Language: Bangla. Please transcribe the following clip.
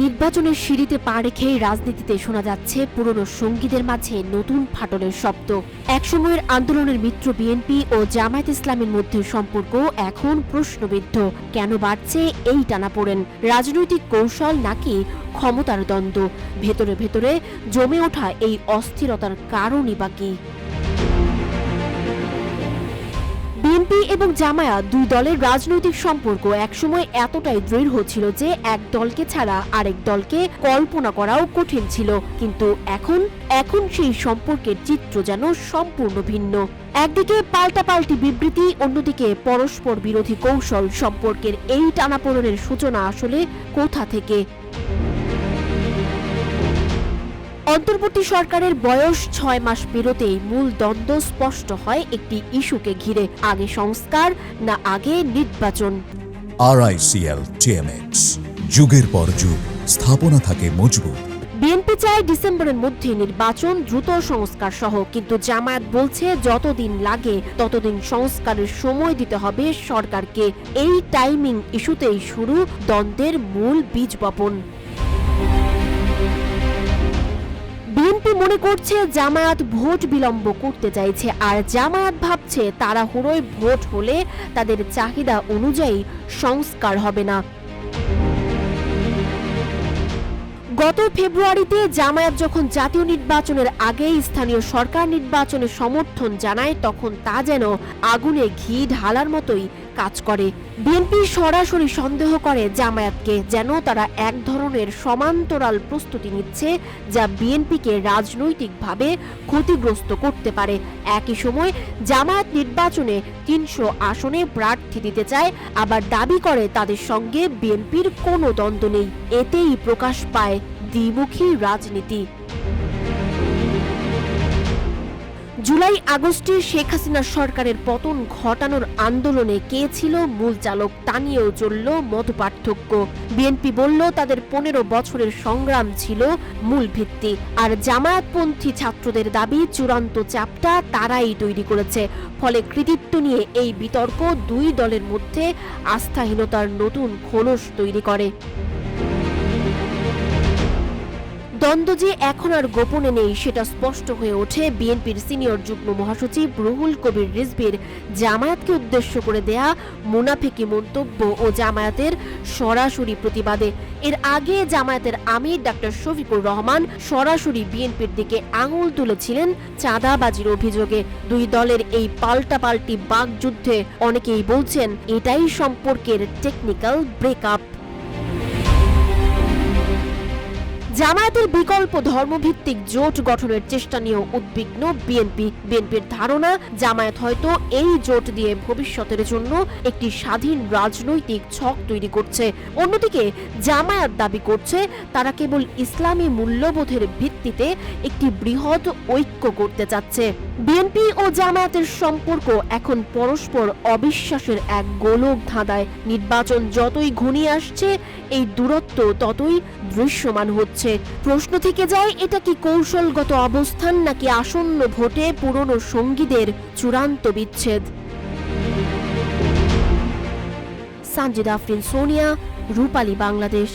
নির্বাচনের সিঁড়িতে পা রেখেই রাজনীতিতে শোনা যাচ্ছে পুরনো সঙ্গীদের মাঝে নতুন ফাটলের শব্দ। একসময়ের আন্দোলনের মিত্র বিএনপি ও জামায়াত ইসলামের মধ্যে সম্পর্ক এখন প্রশ্নবিদ্ধ। কেন বাড়ছে এই টানাপোড়েন রাজনৈতিক কৌশল নাকি ক্ষমতার দ্বন্দ্ব? ভেতরে ভেতরে জমে ওঠা এই অস্থিরতার কারণই বা কী? বিএনপি এবং জামায়াত দুই দলের রাজনৈতিক সম্পর্ক একসময় এতটাই দৃঢ় ছিল যে এক দলকে ছাড়া আরেক দলকে কল্পনা করাও কঠিন ছিল। কিন্তু এখন এখন সেই সম্পর্কের চিত্র যেন সম্পূর্ণ ভিন্ন। একদিকে পাল্টাপাল্টি বিবৃতি, অন্যদিকে পরস্পর বিরোধী কৌশল সম্পর্কের এই টানাপোড়েনের সূচনা আসলে কোথা থেকে? অন্তর্বর্তী সরকারের বয়স ছয় মাস পেরোতেই মূল দ্বন্দ্ব স্পষ্ট হয় একটি ইস্যুকে ঘিরে। আগে সংস্কার না আগে নির্বাচন। আরআইসিএল টিএমএক্স যুগের পর যুগ স্থাপনা থাকে মজবুত। বিএনপি চায় ডিসেম্বরের মধ্যে নির্বাচন দ্রুত সংস্কার সহ কিন্তু জামায়াত বলছে যতদিন লাগে ততদিন সংস্কারের সময় দিতে হবে সরকারকে। এই টাইমিং ইস্যুতেই শুরু দ্বন্দ্বের মূল বীজ বপন। বিএনপি মনে করছে জামায়াত ভোট বিলম্ব করতে চাইছে, আর জামায়াত ভাবছে তাড়াহুড়োয় ভোট হলে তাদের চাহিদা অনুযায়ী সংস্কার হবে না। গত ফেব্রুয়ারিতে জামায়াত যখন জাতীয় নির্বাচনের আগেই স্থানীয় সরকার নির্বাচনে সমর্থন জানায়, তখন তা যেন আগুনে ঘি ঢালার মতোই কাজ করে। বিএনপি সরাসরি সন্দেহ করে জামায়াতকে যেন তারা এক ধরনের সমান্তরাল প্রস্তুতি নিচ্ছে যা বিএনপিকে রাজনৈতিকভাবে ক্ষতিগ্রস্ত করতে পারে। একই সময় জামায়াত নির্বাচনে তিনশো আসনে প্রার্থী দিতে চায়, আবার দাবি করে তাদের সঙ্গে বিএনপির কোনো দ্বন্দ্ব নেই। এতেই প্রকাশ পায় দ্বিমুখী রাজনীতি। জুলাই আগস্টে শেখ হাসিনা সরকারের পতন ঘটানোর আন্দোলনে কে ছিল মূল চালক তা নিয়েও চলল মত পার্থক্য বিএনপি বলল, তাদের পনেরো বছরের সংগ্রাম ছিল মূল ভিত্তি, আর জামায়াতপন্থী ছাত্রদের দাবি, চূড়ান্ত চাপটা তারাই তৈরি করেছে। ফলে কৃতিত্ব নিয়ে এই বিতর্ক দুই দলের মধ্যে আস্থাহীনতার নতুন খোলস তৈরি করে। দ্বন্দ্ব যে এখন আর গোপনে নেই, সেটা স্পষ্ট হয়ে ওঠে বিএনপির সিনিয়র যুগ্ম মহাসচিব রুহুল কবির রিজভির। জামায়াতকে উদ্দেশ্য করে দেয়া মুনাফিকি মন্তব্য ও জামায়াতের সরাসরি প্রতিবাদে। এর আগে জামায়াতের আমির ডাক্তার শফিকুর রহমান সরাসরি বিএনপির দিকে আঙুল তুলেছিলেন চাঁদাবাজির অভিযোগে। দুই দলের এই পাল্টাপাল্টি বাকযুদ্ধে অনেকেই বলছেন, এটাই সম্পর্কের টেকনিক্যাল ব্রেকআপ জামায়াতের বিকল্প ধর্মভিত্তিক জোট গঠনের চেষ্টা নিয়েও উদ্বিগ্ন বিএনপি। বিএনপির ধারণা, জামায়াত হয়তো এই জোট দিয়ে ভবিষ্যতের জন্য একটি স্বাধীন রাজনৈতিক ছক তৈরি করছে। অন্যদিকে, জামায়াত দাবি করছে, তারা কেবল ইসলামী মূল্যবোধের ভিত্তিতে একটি বৃহৎ ঐক্য করতে চাচ্ছে। বিএনপি ও জামায়াতের সম্পর্ক এখন পরস্পর অবিশ্বাসের এক গোলক ধাঁধায়। নির্বাচন যতই ঘনিয়ে আসছে, এই দূরত্ব ততই দৃশ্যমান হচ্ছে প্রশ্ন থেকে যায়, এটা কি কৌশলগত অবস্থান নাকি আসন্ন ভোটে পুরনো সঙ্গীদের চূড়ান্ত বিচ্ছেদ? সানজিদ আফরিন, সোনিয়া, রূপালী বাংলাদেশ।